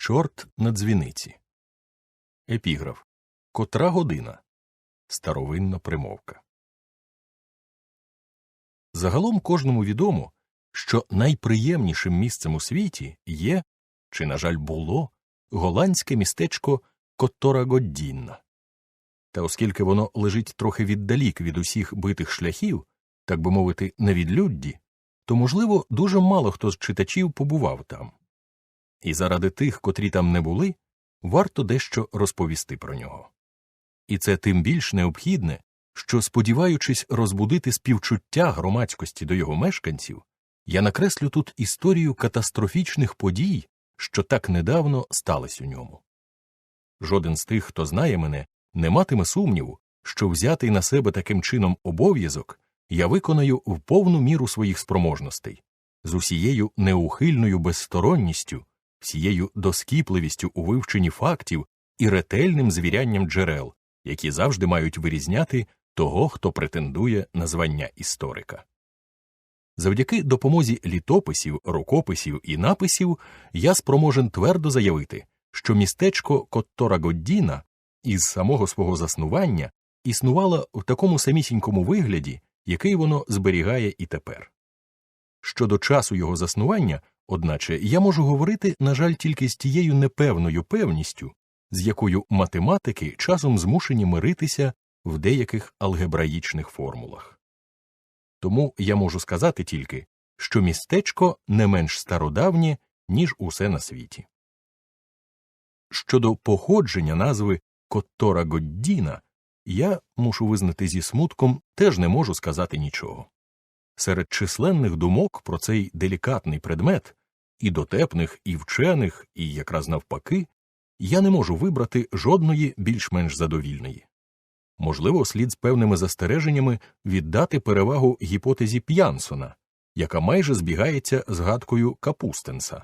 Чорт на дзвіниці. Епіграф. Котра година. Старовинна примовка. Загалом кожному відомо, що найприємнішим місцем у світі є, чи, на жаль, було, голландське містечко Котторагоддінна. Та оскільки воно лежить трохи віддалік від усіх битих шляхів, так би мовити, на відлюдді, то, можливо, дуже мало хто з читачів побував там. І заради тих, котрі там не були, варто дещо розповісти про нього. І це тим більш необхідне, що, сподіваючись розбудити співчуття громадськості до його мешканців, я накреслю тут історію катастрофічних подій, що так недавно стались у ньому. Жоден з тих, хто знає мене, не матиме сумніву, що взятий на себе таким чином обов'язок я виконаю в повну міру своїх спроможностей, з усією неухильною безсторонністю, всією доскіпливістю у вивченні фактів і ретельним звірянням джерел, які завжди мають вирізняти того, хто претендує на звання історика. Завдяки допомозі літописів, рукописів і написів я спроможен твердо заявити, що містечко Котторагоддіна із самого свого заснування існувало в такому самісінькому вигляді, який воно зберігає і тепер. Щодо часу його заснування, одначе, я можу говорити, на жаль, тільки з тією непевною певністю, з якою математики часом змушені миритися в деяких алгебраїчних формулах. Тому я можу сказати тільки, що містечко не менш стародавнє, ніж усе на світі. Щодо походження назви Коттора Годдіна, я мушу визнати зі смутком теж не можу сказати нічого. Серед численних думок про цей делікатний предмет, і дотепних, і вчених, і якраз навпаки, я не можу вибрати жодної більш-менш задовільної. Можливо, слід з певними застереженнями віддати перевагу гіпотезі П'янсона, яка майже збігається з гадкою Капустенса.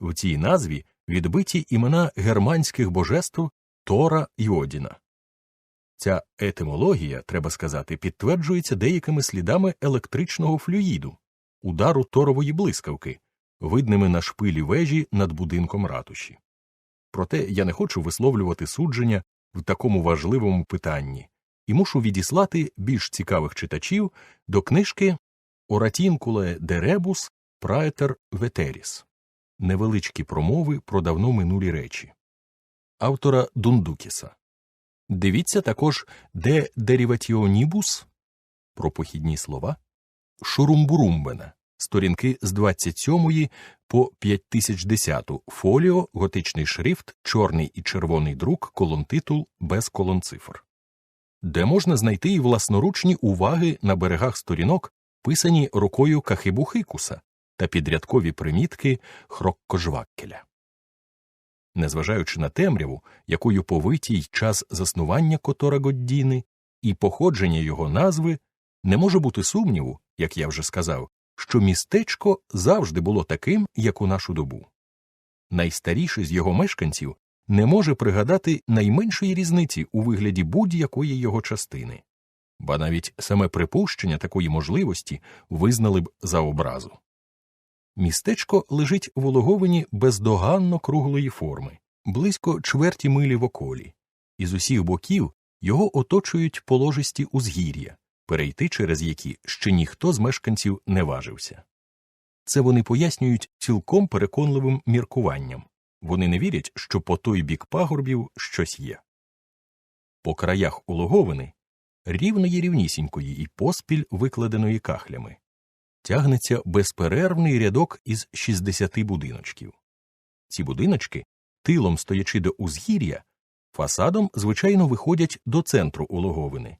В цій назві відбиті імена германських божеств Тора й Одіна. Ця етимологія, треба сказати, підтверджується деякими слідами електричного флюїду, удару торової блискавки, видними на шпилі вежі над будинком ратуші. Проте я не хочу висловлювати судження в такому важливому питанні і мушу відіслати більш цікавих читачів до книжки Оратінкуле де ребус праетер ветеріс невеличкі промови про давно минулі речі автора Дундукіса. Дивіться також де Дериватіонібус про похідні слова Шурумбурумбена сторінки з 27 по 5010 фоліо, готичний шрифт, чорний і червоний друк, колонтитул без колонцифр, де можна знайти і власноручні уваги на берегах сторінок, писані рукою Кахибухикуса та підрядкові примітки Хроккожваккеля. Незважаючи на темряву, якою повитій час заснування Котора Годдіни і походження його назви, не може бути сумніву, як я вже сказав, що містечко завжди було таким, як у нашу добу. Найстаріший з його мешканців не може пригадати найменшої різниці у вигляді будь-якої його частини, ба навіть саме припущення такої можливості визнали б за образу. Містечко лежить в улоговині бездоганно круглої форми, близько чверті милі в околі, і з усіх боків його оточують положисті узгір'я, перейти через які ще ніхто з мешканців не важився. Це вони пояснюють цілком переконливим міркуванням вони не вірять, що по той бік пагорбів щось є. По краях улоговини рівної рівнісінької і поспіль викладеної кахлями тягнеться безперервний рядок із 60 будиночків. Ці будиночки, тилом стоячи до узгір'я, фасадом звичайно виходять до центру улоговини,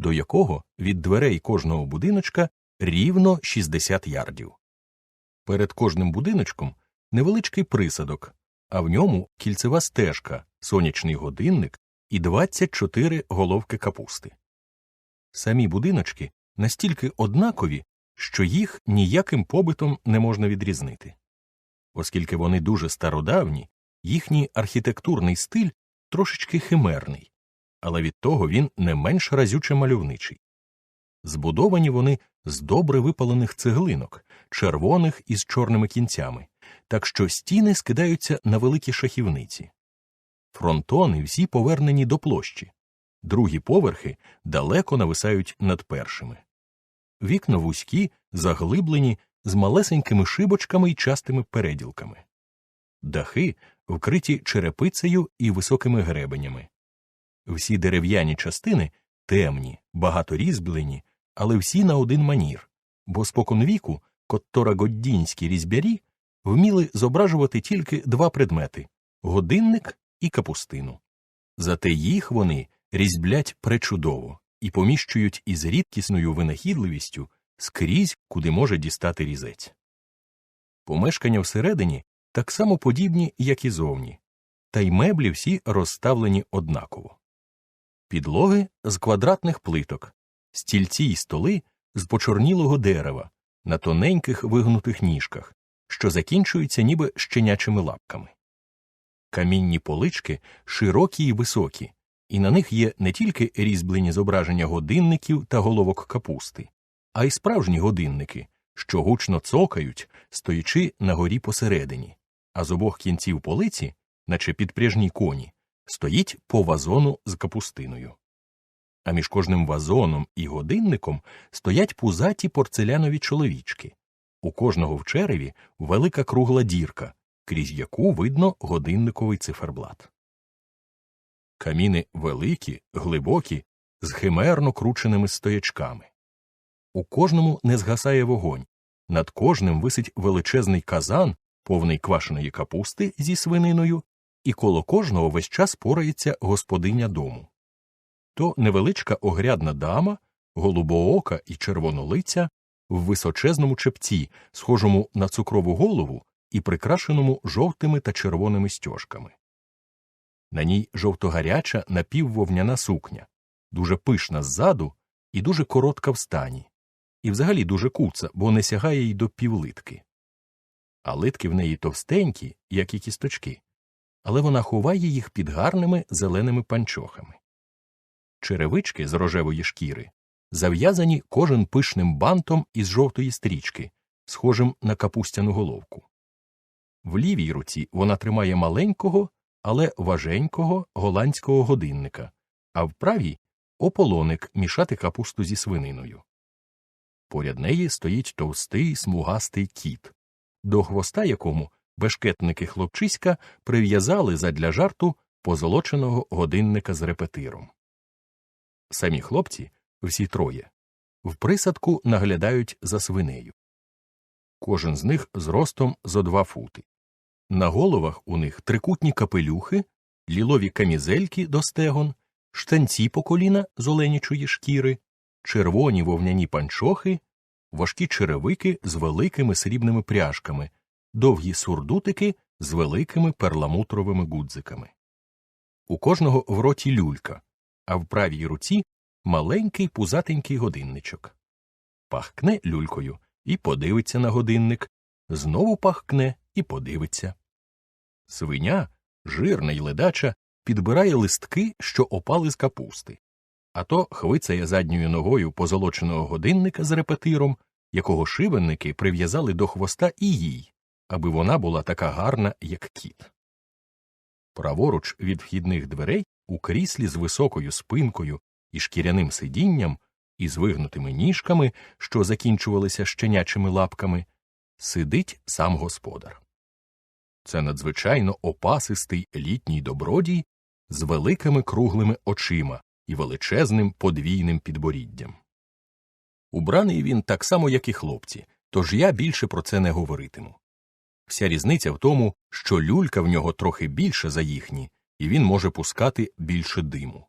до якого від дверей кожного будиночка рівно 60 ярдів. Перед кожним будиночком невеличкий присадок, а в ньому кільцева стежка, сонячний годинник і 24 головки капусти. Самі будиночки настільки однакові, що їх ніяким побитом не можна відрізнити. Оскільки вони дуже стародавні, їхній архітектурний стиль трошечки химерний, але від того він не менш разюче мальовничий. Збудовані вони з добре випалених цеглинок, червоних із чорними кінцями, так що стіни скидаються на великі шахівниці. Фронтони всі повернені до площі, другі поверхи далеко нависають над першими. Вікна вузькі, заглиблені, з малесенькими шибочками й частими переділками. Дахи вкриті черепицею і високими гребенями. Всі дерев'яні частини темні, багаторізьблені, але всі на один манір, бо споконвіку котторагоддінські різьбярі вміли зображувати тільки два предмети годинник і капустину. Зате їх вони різьблять пречудово і поміщують із рідкісною винахідливістю скрізь, куди може дістати різець. Помешкання всередині так само подібні, як і зовні, та й меблі всі розставлені однаково. Підлоги з квадратних плиток, стільці й столи з почорнілого дерева на тоненьких вигнутих ніжках, що закінчуються ніби щенячими лапками. Камінні полички широкі й високі, і на них є не тільки різьблені зображення годинників та головок капусти, а й справжні годинники, що гучно цокають, стоячи на горі посередині, а з обох кінців полиці, наче підпряжні коні, стоїть по вазону з капустиною. А між кожним вазоном і годинником стоять пузаті порцелянові чоловічки. У кожного в череві велика кругла дірка, крізь яку видно годинниковий циферблат. Каміни великі, глибокі, з химерно крученими стоячками. У кожному не згасає вогонь, над кожним висить величезний казан, повний квашеної капусти зі свининою, і коло кожного весь час порається господиня дому. То невеличка огрядна дама, голубоока і червонолиця в височезному чепці, схожому на цукрову голову і прикрашеному жовтими та червоними стяжками. На ній жовтогаряча напіввовняна сукня, дуже пишна ззаду і дуже коротка в стані, і взагалі дуже куца, бо не сягає й до півлитки. А литки в неї товстенькі, як і кісточки, але вона ховає їх під гарними зеленими панчохами. Черевички з рожевої шкіри зав'язані кожен пишним бантом із жовтої стрічки, схожим на капустяну головку. В лівій руці вона тримає маленького, але важенького голландського годинника, а в правій ополоник мішати капусту зі свининою. Поряд неї стоїть товстий смугастий кіт, до хвоста якому бешкетники хлопчиська прив'язали задля жарту позолоченого годинника з репетиром. Самі хлопці, всі троє, в присадку наглядають за свинею. Кожен з них зростом зо два фути. На головах у них трикутні капелюхи, лілові камізельки до стегон, штанці по коліна з оленячої шкіри, червоні вовняні панчохи, важкі черевики з великими срібними пряжками, довгі сурдутики з великими перламутровими гудзиками. У кожного в роті люлька, а в правій руці маленький пузатенький годинничок. Пахкне люлькою і подивиться на годинник, знову пахкне і подивиться. Свиня, жирна й ледача, підбирає листки, що опали з капусти, а то хвицає задньою ногою позолоченого годинника з репетиром, якого шибенники прив'язали до хвоста і їй, аби вона була така гарна, як кіт. Праворуч від вхідних дверей у кріслі з високою спинкою і шкіряним сидінням, і з вигнутими ніжками, що закінчувалися щенячими лапками, сидить сам господар. Це надзвичайно опасистий літній добродій з великими круглими очима і величезним подвійним підборіддям. Убраний він так само, як і хлопці, тож я більше про це не говоритиму. Вся різниця в тому, що люлька в нього трохи більша за їхні, і він може пускати більше диму.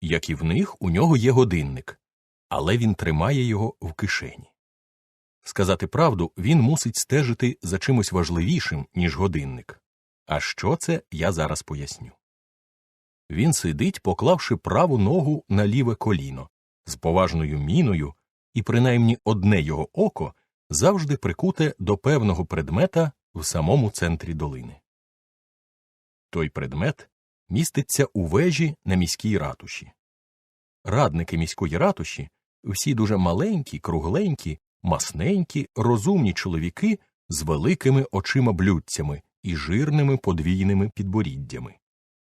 Як і в них, у нього є годинник, але він тримає його в кишені. Сказати правду, він мусить стежити за чимось важливішим, ніж годинник. А що це, я зараз поясню. Він сидить, поклавши праву ногу на ліве коліно, з поважною міною, і принаймні одне його око завжди прикуте до певного предмета в самому центрі долини. Той предмет міститься у вежі на міській ратуші. Радники міської ратуші всі дуже маленькі, кругленькі, масненькі, розумні чоловіки з великими очима блюдцями і жирними подвійними підборіддями,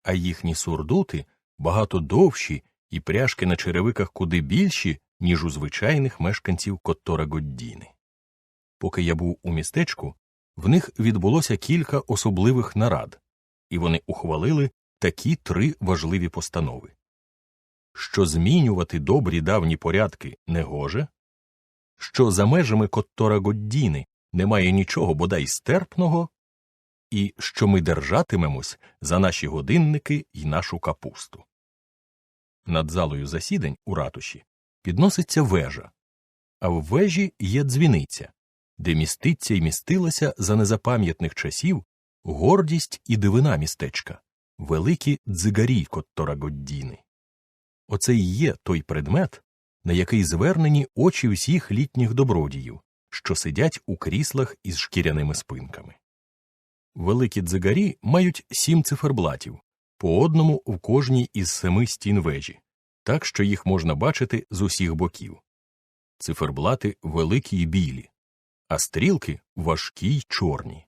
а їхні сурдути багато довші і пряжки на черевиках куди більші, ніж у звичайних мешканців Коттора Годдіни. Поки я був у містечку, в них відбулося кілька особливих нарад, і вони ухвалили такі три важливі постанови що змінювати добрі давні порядки не гоже, що за межами Коттора Годдіни немає нічого бодай стерпного, і що ми держатимемось за наші годинники і нашу капусту. Над залою засідань у ратуші підноситься вежа, а в вежі є дзвіниця, де міститься і містилася за незапам'ятних часів гордість і дивина містечка, великі дзигарі Коттора Годдіни. Оце й є той предмет, на який звернені очі всіх літніх добродіїв, що сидять у кріслах із шкіряними спинками. Великі дзигарі мають сім циферблатів, по одному в кожній із семи стін вежі, так що їх можна бачити з усіх боків. Циферблати великі й білі, а стрілки важкі й чорні.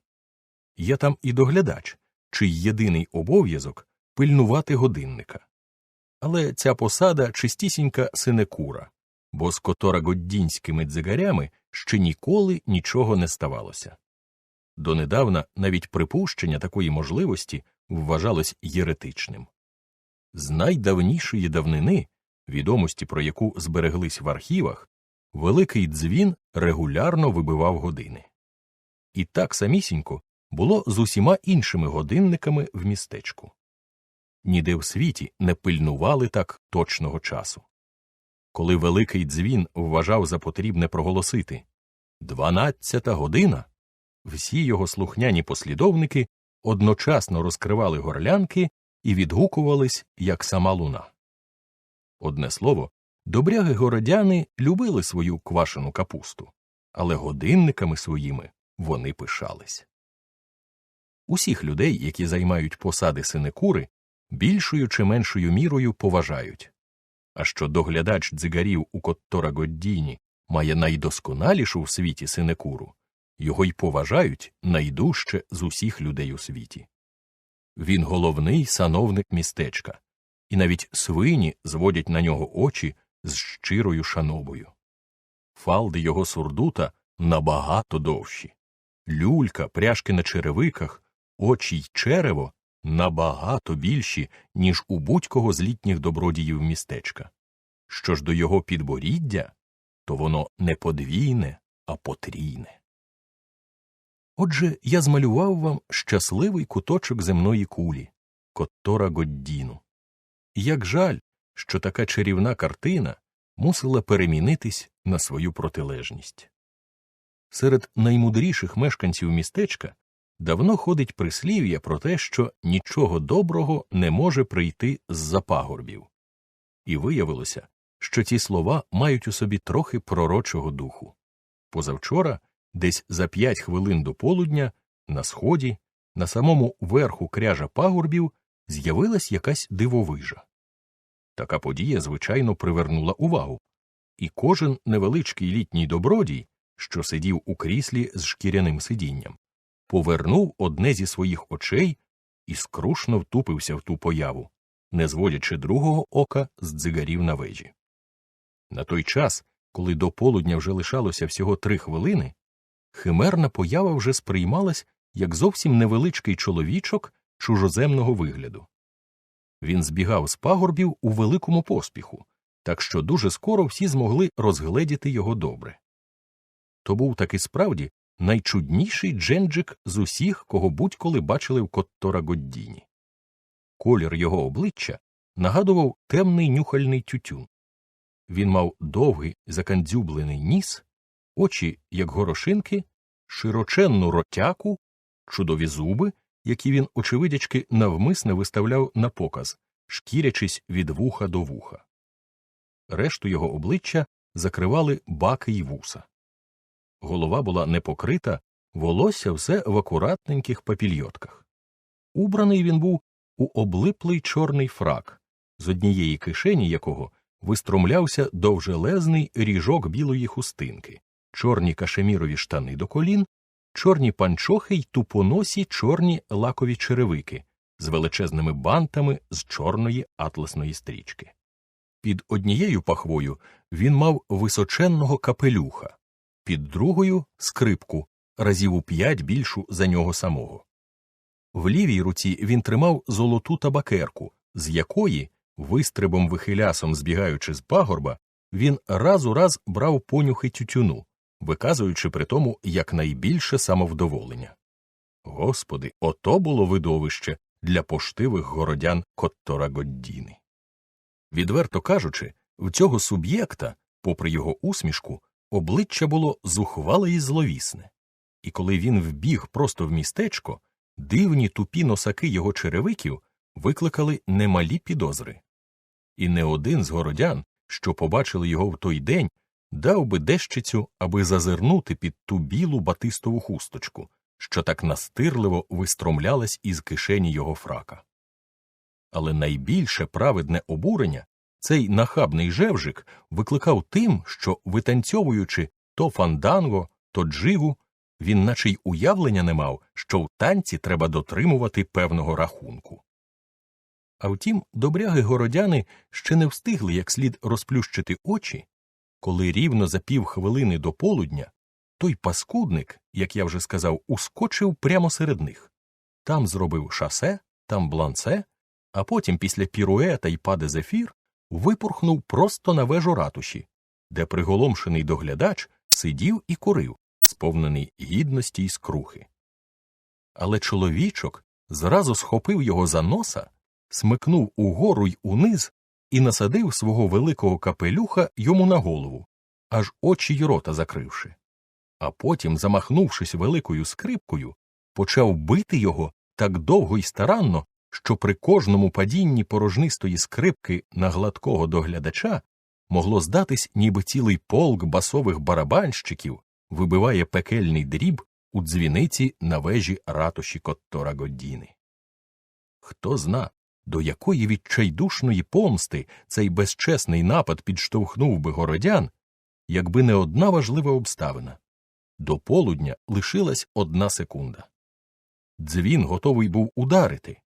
Є там і доглядач, чий єдиний обов'язок пильнувати годинника. Але ця посада чистісінька синекура, бо з которагоддінськими дзигарями ще ніколи нічого не ставалося. Донедавна навіть припущення такої можливості вважалось єретичним. З найдавнішої давнини, відомості про яку збереглись в архівах, великий дзвін регулярно вибивав години. І так самісінько було з усіма іншими годинниками в містечку. Ніде в світі не пильнували так точного часу. Коли великий дзвін вважав за потрібне проголосити дванадцята година, всі його слухняні послідовники одночасно розкривали горлянки і відгукувались, як сама луна. Одне слово, добряги городяни любили свою квашену капусту, але годинниками своїми вони пишались. Усіх людей, які займають посади синекури, більшою чи меншою мірою поважають. А що доглядач дзигарів у Коттора Годдіні має найдосконалішу в світі синекуру, його й поважають найдужче з усіх людей у світі. Він головний сановник містечка, і навіть свині зводять на нього очі з щирою шановою. Фалди його сурдута набагато довші. Люлька, пряжки на черевиках, очі й черево набагато більші, ніж у будь-кого з літніх добродіїв містечка. Що ж до його підборіддя, то воно не подвійне, а потрійне. Отже, я змалював вам щасливий куточок земної кулі Коттора Годдіну. Як жаль, що така чарівна картина мусила перемінитись на свою протилежність. Серед наймудріших мешканців містечка давно ходить прислів'я про те, що нічого доброго не може прийти з за пагорбів. І виявилося, що ці слова мають у собі трохи пророчого духу. Позавчора, десь за п'ять хвилин до полудня, на сході, на самому верху кряжа пагорбів, з'явилась якась дивовижа. Така подія, звичайно, привернула увагу, і кожен невеличкий літній добродій, що сидів у кріслі з шкіряним сидінням, повернув одне зі своїх очей і скрушно втупився в ту появу, не зводячи другого ока з дзигарів на вежі. На той час, коли до полудня вже лишалося всього три хвилини, химерна поява вже сприймалась як зовсім невеличкий чоловічок чужоземного вигляду. Він збігав з пагорбів у великому поспіху, так що дуже скоро всі змогли розгледіти його добре. То був таки справді найчудніший дженджик з усіх, кого будь-коли бачили в Коттора Годдіні. Колір його обличчя нагадував темний нюхальний тютюн. Він мав довгий закандзюблений ніс, очі, як горошинки, широченну ротяку, чудові зуби, які він, очевидячки, навмисне виставляв на показ, шкірячись від вуха до вуха. Решту його обличчя закривали баки й вуса голова була не покрита, волосся все в акуратненьких папільйотках. Убраний він був у облиплий чорний фрак, з однієї кишені якого вистромлявся довжелезний ріжок білої хустинки, чорні кашемірові штани до колін чорні панчохи й тупоносі чорні лакові черевики з величезними бантами з чорної атласної стрічки. Під однією пахвою він мав височенного капелюха, під другою скрипку, разів у п'ять більшу за нього самого. В лівій руці він тримав золоту табакерку, з якої, вистрибом вихилясом збігаючи з пагорба, він раз у раз брав понюхи тютюну, виказуючи при тому якнайбільше самовдоволення. Господи, ото було видовище для поштивих городян Коттора Годдіни. Відверто кажучи, в цього суб'єкта, попри його усмішку, обличчя було зухвале і зловісне, і коли він вбіг просто в містечко, дивні тупі носаки його черевиків викликали немалі підозри. І не один з городян, що побачили його в той день, дав би дещицю, аби зазирнути під ту білу батистову хусточку, що так настирливо вистромлялась із кишені його фрака. Але найбільше праведне обурення цей нахабний жевжик викликав тим, що, витанцьовуючи то фанданго, то джигу, він наче й уявлення не мав, що в танці треба дотримувати певного рахунку. А втім, добряги городяни ще не встигли як слід розплющити очі, коли рівно за півхвилини до полудня той паскудник, як я вже сказав, ускочив прямо серед них. Там зробив шасе, там бланце, а потім, після піруета й паде зефір, випорхнув просто на вежу ратуші, де приголомшений доглядач сидів і курив, сповнений гідності й скрухи. Але чоловічок зразу схопив його за носа, смикнув угору й униз і насадив свого великого капелюха йому на голову, аж очі й рота закривши. А потім, замахнувшись великою скрипкою, почав бити його так довго й старанно, що при кожному падінні порожнистої скрипки на гладкого доглядача могло здатись, ніби цілий полк басових барабанщиків вибиває пекельний дріб у дзвіниці на вежі ратуші Коттора Годдіни. Хто зна, до якої відчайдушної помсти цей безчесний напад підштовхнув би городян, якби не одна важлива обставина до полудня лишилась одна секунда. Дзвін готовий був ударити,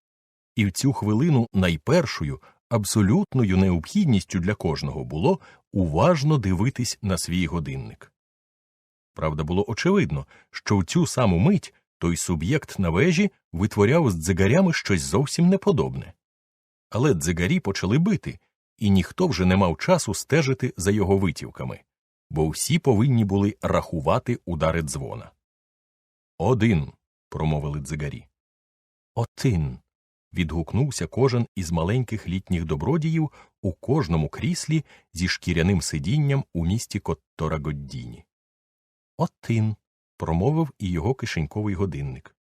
і в цю хвилину найпершою абсолютною необхідністю для кожного було уважно дивитись на свій годинник. Правда, було очевидно, що в цю саму мить той суб'єкт на вежі витворяв з дзигарями щось зовсім неподобне. Але дзигарі почали бити, і ніхто вже не мав часу стежити за його витівками, бо всі повинні були рахувати удари дзвона. Один. промовили дзигарі. Один. відгукнувся кожен із маленьких літніх добродіїв у кожному кріслі зі шкіряним сидінням у місті Коттора Годдіні. Один. промовив і його кишеньковий годинник.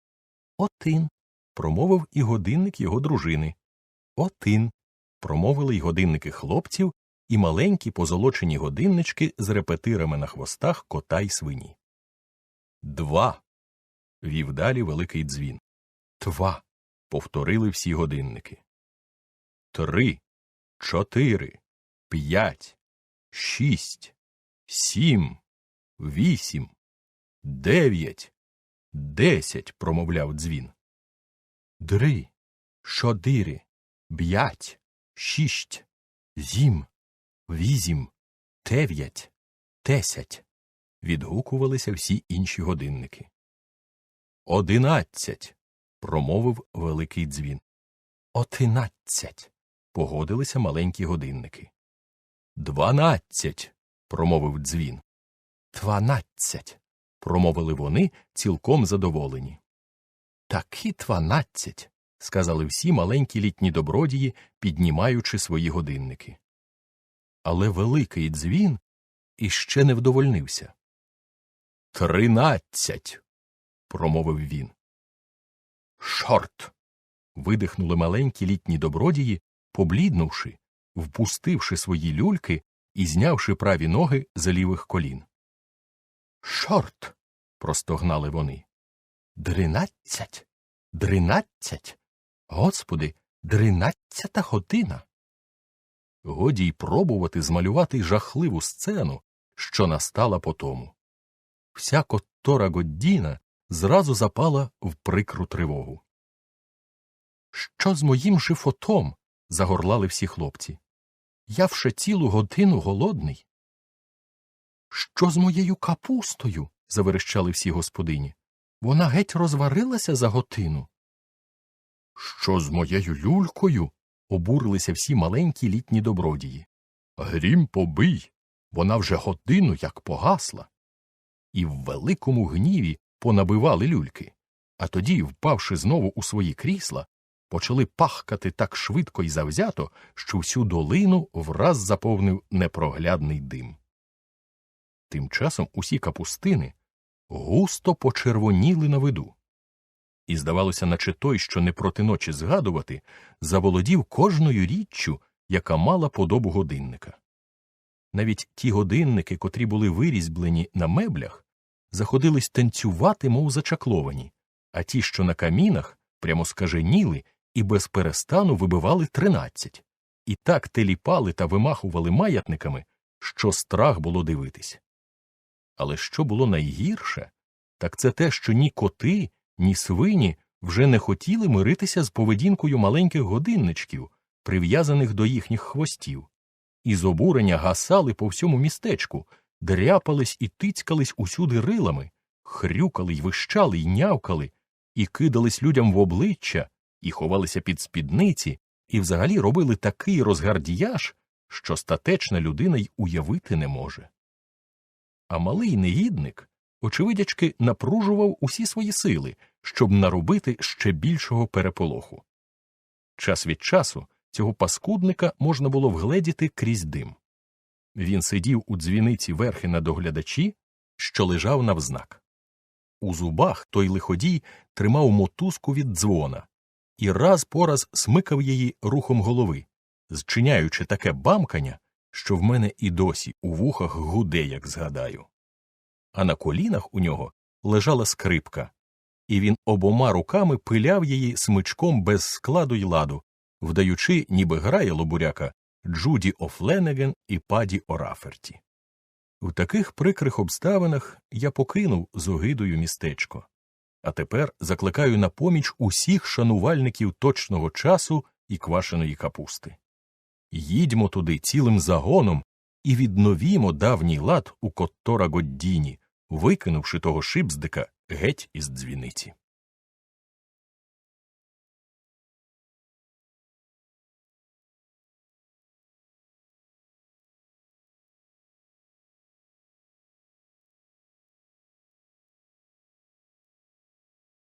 Один. промовив і годинник його дружини. Один. промовили й годинники хлопців і маленькі позолочені годиннички з репетирами на хвостах кота й свині. Два. вів далі великий дзвін. Два. повторили всі годинники. Три, чотири, п'ять, шість, сім, вісім, дев'ять, десять. промовляв дзвін. Дри, чотири, п'ять, шість, зім, вісім, дев'ять, десять. відгукувалися всі інші годинники. Одинадцять. промовив великий дзвін. Одинадцять. погодилися маленькі годинники. Дванадцять. промовив дзвін. Дванадцять. промовили вони цілком задоволені. Таки дванадцять. Сказали всі маленькі літні добродії, піднімаючи свої годинники. Але великий дзвін іще не вдовольнився. Тринадцять. промовив він. Шорт. видихнули маленькі літні добродії, побліднувши, впустивши свої люльки і знявши праві ноги з лівих колін. Шорт. простогнали вони. Дринадцять. Дринадцять. Господи, дринадцята година. Годі й пробувати змалювати жахливу сцену, що настала по тому. Вся Коттора Годдіна зразу запала в прикру тривогу. Що з моїм животом? загорлали всі хлопці. Я вже цілу годину голодний. Що з моєю капустою? заверещали всі господині. Вона геть розварилася за годину. Що з моєю люлькою? обурилися всі маленькі літні добродії. Грім побий. Вона вже годину як погасла. І в великому гніві понабивали люльки, а тоді, впавши знову у свої крісла, почали пахкати так швидко і завзято, що всю долину враз заповнив непроглядний дим. Тим часом усі капустини густо почервоніли на виду. І, здавалося, наче той, що не проти ночі згадувати, заволодів кожною річчю, яка мала подобу годинника. Навіть ті годинники, котрі були вирізблені на меблях, заходились танцювати, мов зачакловані, а ті, що на камінах, прямо скаженіли і без перестану вибивали тринадцять, і так теліпали та вимахували маятниками, що страх було дивитись. Але що було найгірше, так це те, що ні коти, ні свині вже не хотіли миритися з поведінкою маленьких годинничків, прив'язаних до їхніх хвостів, і з обурення гасали по всьому містечку, дряпались і тицькались усюди рилами, хрюкали й вищали й нявкали, і кидались людям в обличчя, і ховалися під спідниці, і взагалі робили такий розгардіяж, що статечна людина й уявити не може. А малий негідник, очевидячки, напружував усі свої сили, щоб наробити ще більшого переполоху. Час від часу цього паскудника можна було вгледіти крізь дим. Він сидів у дзвіниці верхи на доглядачі, що лежав навзнак. У зубах той лиходій тримав мотузку від дзвона і раз по раз смикав її рухом голови, зчиняючи таке бамкання, що в мене і досі у вухах гуде, як згадаю. А на колінах у нього лежала скрипка, і він обома руками пиляв її смичком без складу й ладу, вдаючи, ніби грає лобуряка Джуді Офленеген і Паді Ораферті. В таких прикрих обставинах я покинув з огидою містечко, а тепер закликаю на поміч усіх шанувальників точного часу і квашеної капусти. Їдьмо туди цілим загоном і відновімо давній лад у Коттора Годдіні, викинувши того шипздика геть із дзвіниці.